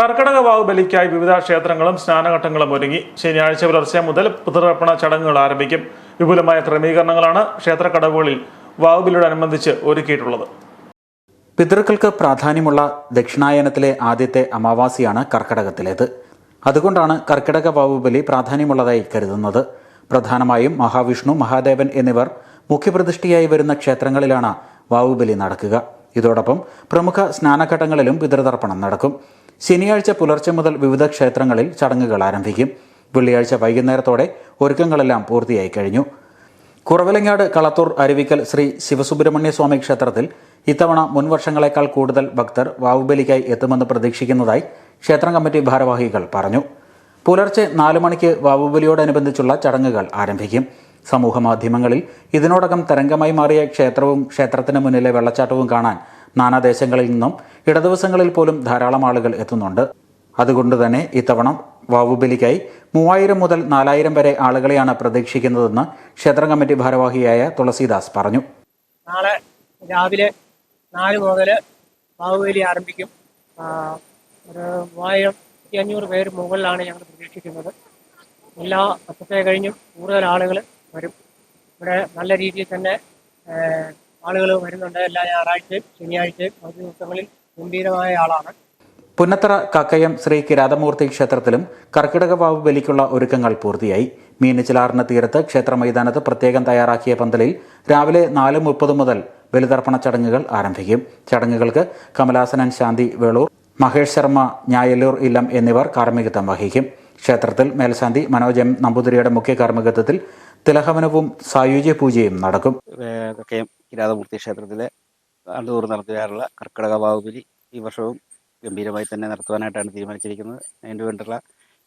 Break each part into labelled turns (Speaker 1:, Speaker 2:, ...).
Speaker 1: കർക്കിടക വാവ് ബലിക്കായി വിവിധ ക്ഷേത്രങ്ങളും സ്നാനഘട്ടങ്ങളും ഒരുങ്ങി ശനിയാഴ്ച പുലർച്ചെ മുതൽ പിതൃർപ്പണ ചടങ്ങുകൾ ആരംഭിക്കും. വിപുലമായ ക്രമീകരണങ്ങളാണ് ക്ഷേത്ര കടവുകളിൽ വാവുബലിയോടനുബന്ധിച്ച് ഒരുക്കിയിട്ടുള്ളത്.
Speaker 2: പിതൃക്കൾക്ക് പ്രാധാന്യമുള്ള ദക്ഷിണായനത്തിലെ ആദ്യത്തെ അമാവാസിയാണ് കർക്കിടകത്തിലേത്. അതുകൊണ്ടാണ് കർക്കിടക വാവുബലി പ്രാധാന്യമുള്ളതായി കരുതുന്നത്. പ്രധാനമായും മഹാവിഷ്ണു മഹാദേവൻ എന്നിവർ മുഖ്യപ്രതിഷ്ഠയായി വരുന്ന ക്ഷേത്രങ്ങളിലാണ് വാവുബലി നടക്കുക. ഇതോടൊപ്പം പ്രമുഖ സ്നാനഘട്ടങ്ങളിലും പിതൃതർപ്പണം നടക്കും. ശനിയാഴ്ച പുലർച്ചെ മുതൽ വിവിധ ക്ഷേത്രങ്ങളിൽ ചടങ്ങുകൾ ആരംഭിക്കും. വെള്ളിയാഴ്ച വൈകുന്നേരത്തോടെ ഒരുക്കങ്ങളെല്ലാം പൂർത്തിയായി കഴിഞ്ഞു. കുറവിലങ്ങാട് കളത്തൂർ അരുവിക്കൽ ശ്രീ ശിവസുബ്രഹ്മണ്യ സ്വാമി ക്ഷേത്രത്തിൽ ഇത്തവണ മുൻ വർഷങ്ങളെക്കാൾ കൂടുതൽ ഭക്തർ വാവുബലിക്കായി എത്തുമെന്ന് പ്രതീക്ഷിക്കുന്നതായി ക്ഷേത്രം കമ്മിറ്റി ഭാരവാഹികൾ പറഞ്ഞു. പുലർച്ചെ നാല് മണിക്ക് വാവുബലിയോടനുബന്ധിച്ചുള്ള ചടങ്ങുകൾ ആരംഭിക്കും. സമൂഹ മാധ്യമങ്ങളിൽ ഇതിനോടകം തരംഗമായി മാറിയ ക്ഷേത്രവും ക്ഷേത്രത്തിന് മുന്നിലെ വെള്ളച്ചാട്ടവും കാണാൻ നാനാദേശങ്ങളിൽ നിന്നും ഇടദിവസങ്ങളിൽ പോലും ധാരാളം ആളുകൾ എത്തുന്നുണ്ട്. അതുകൊണ്ട് തന്നെ ഇത്തവണ വാവുബലിക്കായി മൂവായിരം മുതൽ നാലായിരം വരെ ആളുകളെയാണ് പ്രതീക്ഷിക്കുന്നതെന്ന് ക്ഷേത്ര കമ്മിറ്റി ഭാരവാഹിയായ തുളസീദാസ് പറഞ്ഞു.
Speaker 3: നാളെ രാവിലെ നാല് മുതൽ വാവുബലി ആരംഭിക്കും. ഒരു മൂവായിരത്തി അഞ്ഞൂറ് പേര് മുകളിലാണ് ഞങ്ങൾ പ്രതീക്ഷിക്കുന്നത്. എല്ലാ വർഷത്തെ കഴിഞ്ഞും കൂടുതൽ ആളുകൾ വരും. ഇവിടെ നല്ല രീതിയിൽ തന്നെ ആളുകൾ വരുന്നുണ്ട് എല്ലാ ഞായറാഴ്ചയും ശനിയാഴ്ചയും മറ്റു ദിവസങ്ങളിൽ ഗംഭീരമായ ആളാണ്.
Speaker 2: പുന്നത്തറ കക്കയം ശ്രീ കിരാതമൂർത്തി ക്ഷേത്രത്തിലും കർക്കിടക വാവ് ബലിക്കുള്ള ഒരുക്കങ്ങൾ പൂർത്തിയായി. മീനച്ചിലാറിന് തീരത്ത് ക്ഷേത്ര മൈതാനത്ത് പ്രത്യേകം തയ്യാറാക്കിയ പന്തലിൽ രാവിലെ നാല് മുപ്പത് മുതൽ ബലിതർപ്പണ ചടങ്ങുകൾ ആരംഭിക്കും. ചടങ്ങുകൾക്ക് കമലാസനൻ ശാന്തി വേളൂർ മഹേഷ് ശർമ്മ ഞായല്ലൂർ ഇല്ലം എന്നിവർ കാർമ്മികത്വം വഹിക്കും. ക്ഷേത്രത്തിൽ മേൽശാന്തി മനോജ് എം നമ്പൂതിരിയുടെ മുഖ്യ കാർമ്മികത്വത്തിൽ തിലഹവനവും സായുജ്യ പൂജയും നടക്കും.
Speaker 4: കക്കയം കിരാതമൂർത്തി ക്ഷേത്രത്തിലെ ആണ്ടുതോറും നടത്തുവാറുള്ള കർക്കിടക ബാഹുബലി ഈ വർഷവും ഗംഭീരമായി തന്നെ നടത്തുവാനായിട്ടാണ് തീരുമാനിച്ചിരിക്കുന്നത്. അതിന് വേണ്ടിയുള്ള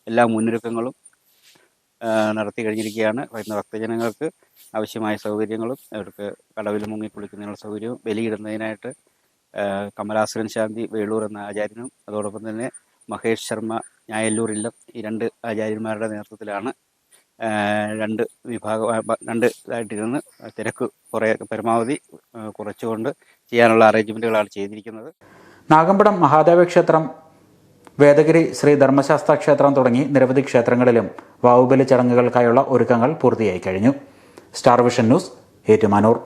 Speaker 4: എല്ലാ മുന്നൊരുക്കങ്ങളും നടത്തി കഴിഞ്ഞിരിക്കുകയാണ്. വരുന്ന ഭക്തജനങ്ങൾക്ക് ആവശ്യമായ സൗകര്യങ്ങളും അവർക്ക് കടവിൽ മുങ്ങി കുളിക്കുന്നതിനുള്ള സൗകര്യവും ബലിയിടുന്നതിനായിട്ട് കമലാസുരൻ ശാന്തി വേളൂർ എന്ന ആചാര്യനും അതോടൊപ്പം തന്നെ മഹേഷ് ശർമ്മ ഞായല്ലൂർ ഇല്ലം ഈ രണ്ട് ആചാര്യന്മാരുടെ നേതൃത്വത്തിലാണ് രണ്ട് വിഭാഗം രണ്ട് ഇതായിട്ടിരുന്ന് തിരക്ക് കുറേ പരമാവധി കുറച്ചുകൊണ്ട് ചെയ്യാനുള്ള അറേഞ്ച്മെന്റുകളാണ് ചെയ്തിരിക്കുന്നത്.
Speaker 2: നാഗമ്പടം മഹാദേവ ക്ഷേത്രം വേദഗിരി ശ്രീ ധർമ്മശാസ്ത്ര ക്ഷേത്രം തുടങ്ങി നിരവധി ക്ഷേത്രങ്ങളിലും വാവുബലി ചടങ്ങുകൾക്കായുള്ള ഒരുക്കങ്ങൾ പൂർത്തിയായി കഴിഞ്ഞു. Star vision news Ettumanoor.